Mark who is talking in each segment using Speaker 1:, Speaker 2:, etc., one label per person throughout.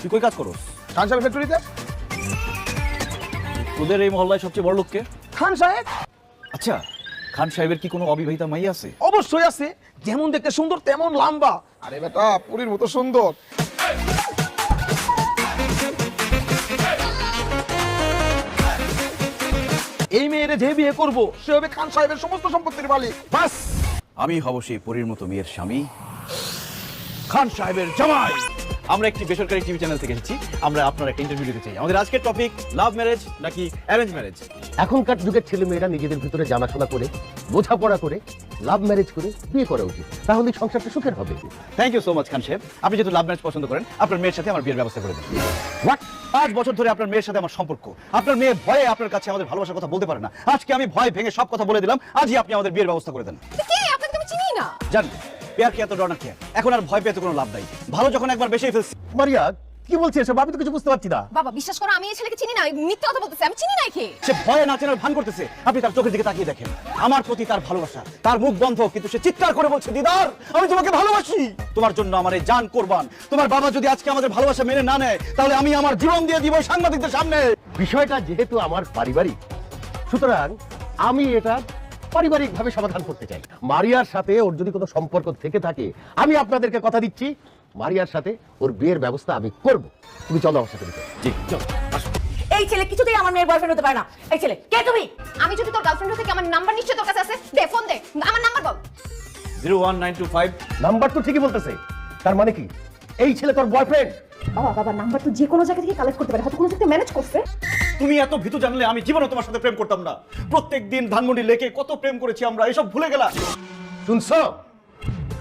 Speaker 1: তুই কই কাজ করস?
Speaker 2: খান সাহেব ফ্যাক্টরিতে
Speaker 1: তোদের এই মহল্লায় সবচেয়ে বড় লোককে
Speaker 2: খান সাহেব
Speaker 1: আচ্ছা খান সাহেবের কি কোনো অবিবাহিতা মাই আছে?
Speaker 2: অবশ্যই আছে। যেমন দেখতে সুন্দর তেমন লম্বা। আরে বেটা পুরীর মতো সুন্দর। এই মেয়েরে যে বিয়ে করব সে হবে খান সাহেবের সমস্ত সম্পত্তির মালিক।
Speaker 1: বাস! আমি হব সেই পরীর মতো মেয়ের স্বামী। খান সাহেবের জামাই! আমরা একটি বেসরকারি টিভি চ্যানেল থেকে এসেছি। আমরা আপনার একটা ইন্টারভিউ দিতে চাই। আমাদের আজকের টপিক লাভ ম্যারেজ নাকি অ্যারেঞ্জ ম্যারেজ
Speaker 3: এখনকার যুগের ছেলে মেয়েরা নিজেদের ভিতরে জানাশোনা করে বোঝাপড়া করে লাভ ম্যারেজ করে বিয়ে করা উচিত। তাহলে সংসারটা সুখের হবে।
Speaker 1: Thank you so much Khan Saheb. আপনি যেহেতু লাভ ম্যারেজ পছন্দ করেন আপনার মেয়ের সাথে আমার বিয়ের ব্যবস্থা করে দেন। হোয়াট পাঁচ বছর ধরে আপনার মেয়ের সাথে আমার সম্পর্ক। আপনার মেয়ে ভয়ে আপনার কাছে আমাদের ভালোবাসার কথা বলতে পারে না। আজকে আমি ভয় ভেঙে সব কথা বলে দিলাম। আজই আপনি আমাদের বিয়ের ব্যবস্থা করে দেন।
Speaker 4: কে? না
Speaker 1: পেয়ার কি এত ডর না কে এখন আর ভয় পেতে কোনো লাভ নাই। ভালো যখন একবার বেশি ফেলছি।
Speaker 3: মারিয়া কি বলছিস এসব? আমি তো কিছু বুঝতে পারছি না।
Speaker 4: বাবা বিশ্বাস করো আমি এই ছেলেকে চিনি না। মিথ্যা কথা বলতেছে আমি চিনি না একে।
Speaker 1: সে ভয়ে নাচেনার ভান করতেছে। আপনি তার চোখের দিকে তাকিয়ে দেখেন। আমার প্রতি তার ভালোবাসা। তার মুখ বন্ধ কিন্তু সে চিৎকার করে বলছে দিদার আমি তোমাকে ভালোবাসি। তোমার জন্য আমার এই জান কোরবান। তোমার বাবা যদি আজকে আমাদের ভালোবাসা মেনে না নেয় তাহলে আমি আমার জীবন দিয়ে দিব সাংবাদিকদের সামনে।
Speaker 3: বিষয়টা যেহেতু আমার পারিবারিক সুতরাং আমি এটা পারিবারিকভাবে সমাধান করতে চাই। মারিয়ার সাথে ওর যদি কোনো সম্পর্ক থেকে থাকে আমি আপনাদেরকে কথা দিচ্ছি। মারিয়ার সাথে ওর বিয়ের ব্যবস্থা আমি করব। তুমি চলো আমার সাথে
Speaker 1: জি চল
Speaker 5: এই ছেলে কিছুতেই আমার মেয়ের বয়ফ্রেন্ড হতে পারে না। এই ছেলে কে তুমি?
Speaker 4: আমি যদি তোর গার্লফ্রেন্ড হতে আমার নাম্বার নিশ্চয় তোর কাছে আছে? দে ফোন দে। আমার নাম্বার বল।
Speaker 1: Zero one nine two five.
Speaker 3: Number তো ঠিকই বলতেছে। তার মানে কি? এই ছেলে তোর বয়ফ্রেন্ড
Speaker 5: বাবা বাবা নাম্বার তো যে কোনো জায়গা থেকে কালেক্ট করতে পারে। হয়তো কোনো জায়গায় ম্যানেজ করছে।
Speaker 1: তুমি এত ভীতু জানলে আমি জীবনে তোমার সাথে প্রেম করতাম না। প্রত্যেক দিন ধানমন্ডি লেকে কত প্রেম করেছি আমরা এসব ভুলে গেলা
Speaker 3: শুনছো?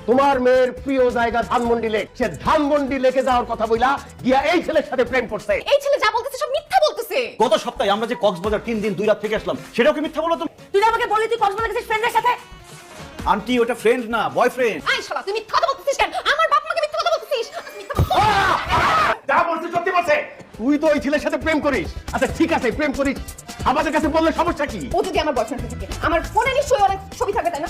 Speaker 3: তোমার মেয়ের প্রিয় জায়গা ধানমন্ডি লেক। সে ধানমন্ডি লেকে যাওয়ার কথা বইলা গিয়া এই ছেলের সাথে প্রেম করছে।
Speaker 4: এই ছেলে যা বলতেছে সব মিথ্যা বলতেছে।
Speaker 1: গত সপ্তাহে আমরা যে কক্সবাজার তিন দিন দুই রাত থেকে আসলাম সেটাও কি মিথ্যা বলো তুমি?
Speaker 5: তুই আমাকে বললি তুই কক্সবাজার গেছিস ফ্রেন্ডের সাথে?
Speaker 1: আন্টি ওটা ফ্রেন্ড না বয়ফ্রেন্ড
Speaker 4: আই শালা তুই মিথ্যা কথা বলতেছিস কেন? আমার বাপ মাকে মিথ্যা কথা বলতেছিস? মিথ্যা কথা
Speaker 3: যা বলছিস সত্যি বলছে তুই তো ওই ছেলের সাথে প্রেম করিস। আচ্ছা ঠিক আছে প্রেম করিস। আমাদের কাছে বললে সমস্যা কি?
Speaker 4: ও যদি আমার বয়ফ্রেন্ড থাকে। আমার ফোনে নিশ্চয়ই অনেক ছবি থাকে তাই না?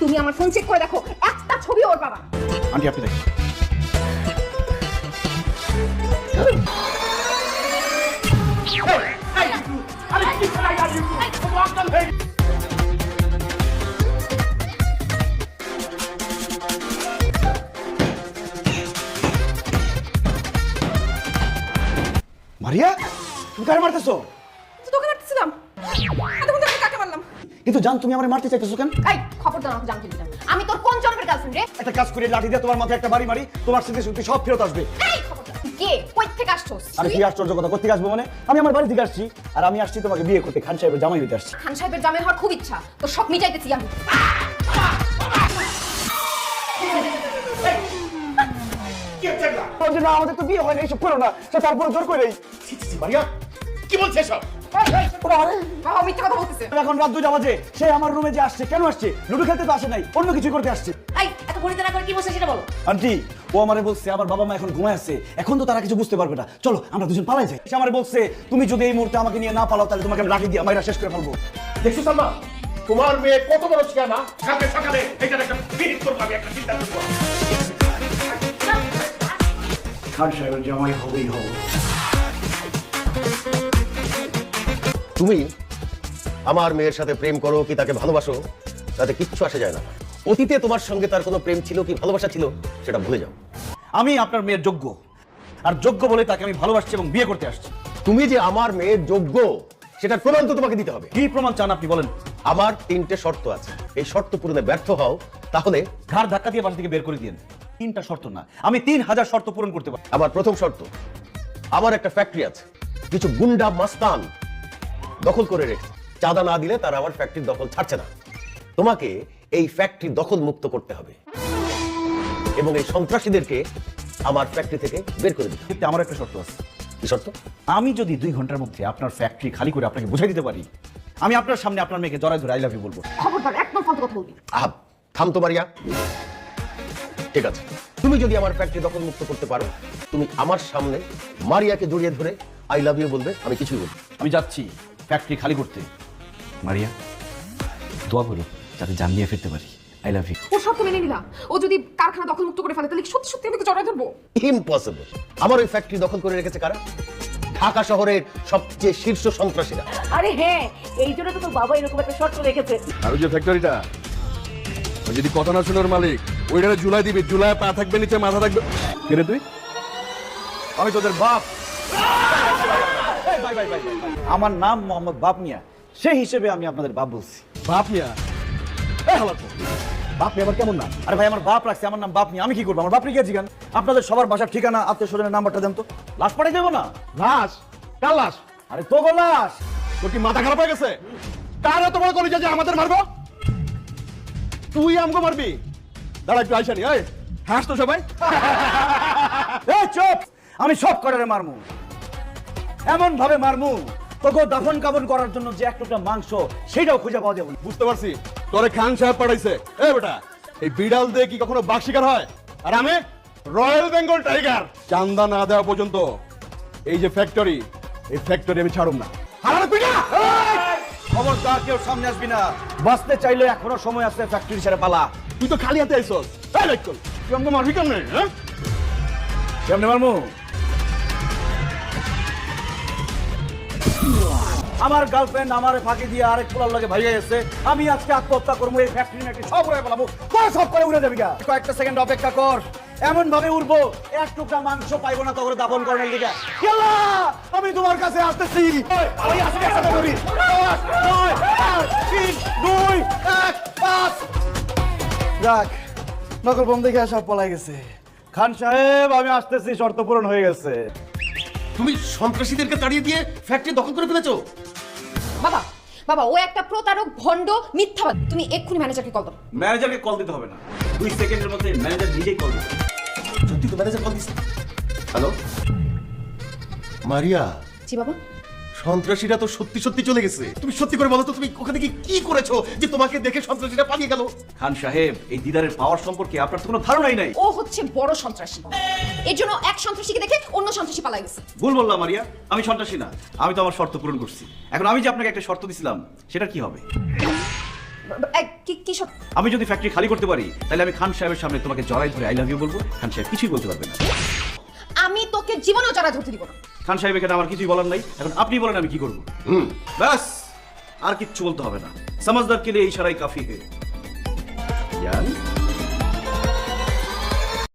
Speaker 4: তুমি আমার ফোন চেক করে দেখো একটা ছবি ওর বাবা
Speaker 1: আন্টি আপনি দেখেন। মারিয়া মারতেছো?
Speaker 4: তোকে মারতেছিলাম। এতক্ষণ ধরে কাকে মারলাম?
Speaker 1: কিন্তু জান তুমি আমার মারতে চাইতেছো কেন?
Speaker 4: এই খবর দাও জানতে দিতাম আমি তোর কোন জন্মের গার্লফ্রেন্ড রে?
Speaker 1: একটা কাজ করে লাঠি দিয়ে তোমার মাথায় একটা বাড়ি মারি তোমার স্মৃতি শক্তি সব ফেরত আসবে।
Speaker 4: এই খবর কে? কই থেকে আসছস?
Speaker 1: আরে কি আশ্চর্য কথা আসব মানে? আমি আমার বাড়ি থেকে আসছি আর আমি আসছি তোমাকে বিয়ে করতে খান সাহেবের জামাই আসছি।
Speaker 4: খান সাহেবের জামাই হওয়ার খুব ইচ্ছা। তো সব মিটাইতেছি আমি।
Speaker 1: আমাদের তো বিয়ে হয় না এইসব করো না। তারপরে জোর করে
Speaker 3: কি বলছে সব
Speaker 4: মিথ্যা কথা বলতেছে।
Speaker 1: এখন রাত দুইটা বাজে সে আমার রুমে যে আসছে কেন আসছে? লুডো খেলতে তো আসে নাই অন্য কিছু করতে আসছে।
Speaker 5: এই এত গণিত না করে কি বলছে সেটা বলো।
Speaker 1: আন্টি ও আমারে বলছে আমার বাবা মা এখন ঘুমায় আছে এখন তো তারা কিছু বুঝতে পারবে না। চলো আমরা দুজন পালাই যাই। সে আমারে বলছে তুমি যদি এই মুহূর্তে আমাকে নিয়ে না পালাও তাহলে তোমাকে আমি লাঠি দিয়ে মাইরা শেষ করে ফেলব।
Speaker 3: দেখছ সালমা? তোমার মেয়ে কত বড় শিয়ানা? কালকে সকালে এখানে একটা পিরিত করব আমি একটা চিন্তা করব।
Speaker 1: খান সাহেবের জামাই হবেই হবে।
Speaker 3: তুমি আমার মেয়ের সাথে প্রেম করো কি তাকে ভালোবাসো? তাতে কিচ্ছু আসে যায় না। অতীতে তোমার সঙ্গে তার কোনো প্রেম ছিল কি ভালোবাসা ছিল সেটা ভুলে যাও।
Speaker 1: আমি আপনার মেয়ের যোগ্য। আর যোগ্য বলে তাকে আমি ভালোবাসছি এবং বিয়ে করতে আসছি।
Speaker 3: তুমি যে আমার মেয়ের যোগ্য সেটার প্রমাণ তো তোমাকে দিতে হবে।
Speaker 1: কি প্রমাণ চান আপনি বলেন?
Speaker 3: আমার তিনটে শর্ত আছে। এই শর্ত পূরণে ব্যর্থ হও তাহলে
Speaker 1: ঘাড় ধাক্কা দিয়ে বাসা থেকে বের করে দিন তিনটা শর্ত না আমি তিন হাজার শর্ত পূরণ করতে পারি
Speaker 3: আমার প্রথম শর্ত আমার একটা ফ্যাক্টরি আছে। কিছু গুন্ডা মাস্তান দখল করে রেখে চাঁদা না দিলে তারা আমার ফ্যাক্টরির দখল ছাড়ছে না। তোমাকে এই ফ্যাক্টরি দখল মুক্ত করতে হবে। এবং এই সন্ত্রাসীদেরকে আমার ফ্যাক্টরি থেকে বের করে দিতে হবে।
Speaker 1: কিন্তু আমার একটা শর্ত আছে।
Speaker 3: কি শর্ত?
Speaker 1: আমি যদি দুই ঘণ্টার মধ্যে আপনার ফ্যাক্টরি খালি করে আপনাকে বুঝাই দিতে পারি আমি আপনার সামনে আপনার মেয়েকে জড়াই ধরে আই লাভ ইউ বলব।
Speaker 4: খবরদার একদম ফালতু কথা বলবি
Speaker 3: আহ থাম তো মারিয়া। ঠিক আছে। তুমি যদি আমার ফ্যাক্টরি দখল মুক্ত করতে পারো তুমি আমার সামনে মারিয়াকে জড়িয়ে ধরে আই লাভ ইউ বলবে আমি কিছুই বলব
Speaker 1: আমি যাচ্ছি। ফ্যাক্টরি খালি করতে। মারিয়া দোয়া করো যাতে জান নিয়ে ফিরতে পারি। আই লাভ ইউ
Speaker 4: ও শর্ত মেনে নিলাম ও যদি কারখানা দখল মুক্ত করে ফেলে তাহলে সত্যি সত্যি আমি জড়াই ধরবো?
Speaker 3: ইম্পসিবল আমার ওই ফ্যাক্টরি দখল করে রেখেছে কারা? ঢাকা শহরের সবচেয়ে শীর্ষ সন্ত্রাসীরা।
Speaker 5: আরে হ্যাঁ এই জন্য তো তোর বাবা এরকম একটা শর্ত রেখেছে।
Speaker 2: আর ওই যে ফ্যাক্টরিটা ওই যদি কথা না শোনার মালিক ওইটা জুলাই দিবি জুলাই পা থাকবে নিচে মাথা থাকবে। কেরে তুই?
Speaker 1: আমি তোদের বাপ এই, ভাই, ভাই, ভাই, ভাই, ভাই। আমার নাম মোহাম্মদ বাপ মিয়া। সেই হিসেবে আমি আপনাদের বাপ বলছি।
Speaker 2: বাপ মিয়া? এই হালার পর। বাপ মিয়া আবার কেমন না
Speaker 1: আরে ভাই আমার বাপ রাখছে আমার নাম বাপ মিয়া। আমি কি করব? আমার বাপ রেখে জিগান। আপনাদের সবার বাসার ঠিকানা আত্মীয় স্বজনের নাম্বারটা দেন তো। লাশ পাঠিয়ে দেবো না?
Speaker 2: লাশ? কার লাশ?
Speaker 1: আরে তো লাশ!
Speaker 2: তোর কি মাথা খারাপ হয়ে গেছে? কার এত বড় কলেজে যে আমাদের মারবো? তুই আমগো মারবি? দাঁড়া একটু আইসানি এই। হাস তো সবাই।
Speaker 1: চুপ! আমি সব কটারে মারমু এমন ভাবে মারমু। তোকে দাফন কাবন করার জন্য যে এক টুকরা মাংস সেটাও খুঁজে পাওয়া যাবে না।
Speaker 2: বুঝতে পারছি। তোরে খান সাহেব পাঠাইছে। এ বেটা এই বিড়াল দিয়ে কি কখনো বাঘ শিকার হয়? আর আমি রয়্যাল বেঙ্গল টাইগার। চান্দা না দেওয়া পর্যন্ত এই যে ফ্যাক্টরি এই ফ্যাক্টরি আমি ছাড়ুম না। হারানো পিটা
Speaker 1: খবরদার কেউ সামনে আসবি না। বাঁচতে চাইলে এখনও সময় আছে ফ্যাক্টরি ছেড়ে পালা।
Speaker 2: তুই তো খালি হাতে আইসস এই লাইক তুই আমাকে মারবি কেমনে হ্যাঁ?
Speaker 1: কেমনে মারমু? আমার গার্লফ্রেন্ড আমার ফাঁকি দিয়ে আরেক পোলার লগে ভাইয়া গেছে আমি আজকে আত্মহত্যা করব এই ফ্যাক্টরি নাকি সব উড়ে পেলাবো তোরা সব করে উড়ে যাবি কয়েকটা সেকেন্ড অপেক্ষা কর। এমন ভাবে উড়বো এক টুকরা মাংস পাইবো না তোকে দাপন করার দিকে। আমি তোমার কাছে আসতেছি। ওই আসবি একসাথে করি নয়, তিন, দুই, এক, পাঁচ। যাক নকল বম দেখে সব পলাই গেছে। খান সাহেব আমি আসতেছি শর্ত পূরণ হয়ে গেছে।
Speaker 3: তুমি সন্ত্রাসীদেরকে তাড়িয়ে দিয়ে ফ্যাক্টরি দখল করে ফেলেছো?
Speaker 4: বাবা বাবা ও একটা প্রতারক ভণ্ড মিথ্যাবাদ। তুমি এক্ষুনি ম্যানেজারকে কল দাও।
Speaker 1: ম্যানেজারকে কল দিতে হবে না। দুই সেকেন্ডের মধ্যে ম্যানেজার নিজেই কল দিতে
Speaker 3: সত্যি তো ম্যানেজার কল দিচ্ছে হ্যালো মারিয়া।
Speaker 4: জি বাবা?
Speaker 3: সন্ত্রাসীরা তো সত্যি সত্যি চলে গেছে। তুমি সত্যি করে বলো তো তুমি ওখানে কি কি করেছ যে তোমাকে দেখে সন্ত্রাসীরা পালিয়ে গেল?
Speaker 1: খান সাহেব এই দিদারের পাওয়ার সম্পর্কে আপনার তো কোনো ধারণাই নাই।
Speaker 4: ও হচ্ছে বড় সন্ত্রাসী। এর জন্য এক সন্ত্রাসীকে দেখে অন্য সন্ত্রাসী পালাই গেছে।
Speaker 1: ভুল বললাম মারিয়া। আমি সন্ত্রাসী না। আমি তো আমার শর্ত পূরণ করছি। এখন আমি যে আপনাকে একটা শর্ত দিছিলাম সেটা কি হবে?
Speaker 4: এই, কি কি সত-
Speaker 1: আমি যদি ফ্যাক্টরি খালি করতে পারি তাহলে আমি খান সাহেবের সামনে তোমাকে জড়াই ধরে আই লাভ ইউ বলব। খান সাহেব কিছুই বলতে পারবে না।
Speaker 4: আমি তোকে জীবনেও যারা ধরতে দিব না।
Speaker 1: খান সাহেব এখানে আমার কিছুই বলার নাই। এখন আপনি বলেন আমি কি করব?
Speaker 3: হুম।
Speaker 1: ব্যাস আর কিচ্ছু বলতে হবে না। সমাজদারকে নিয়ে এই সারাই কাফি হে জান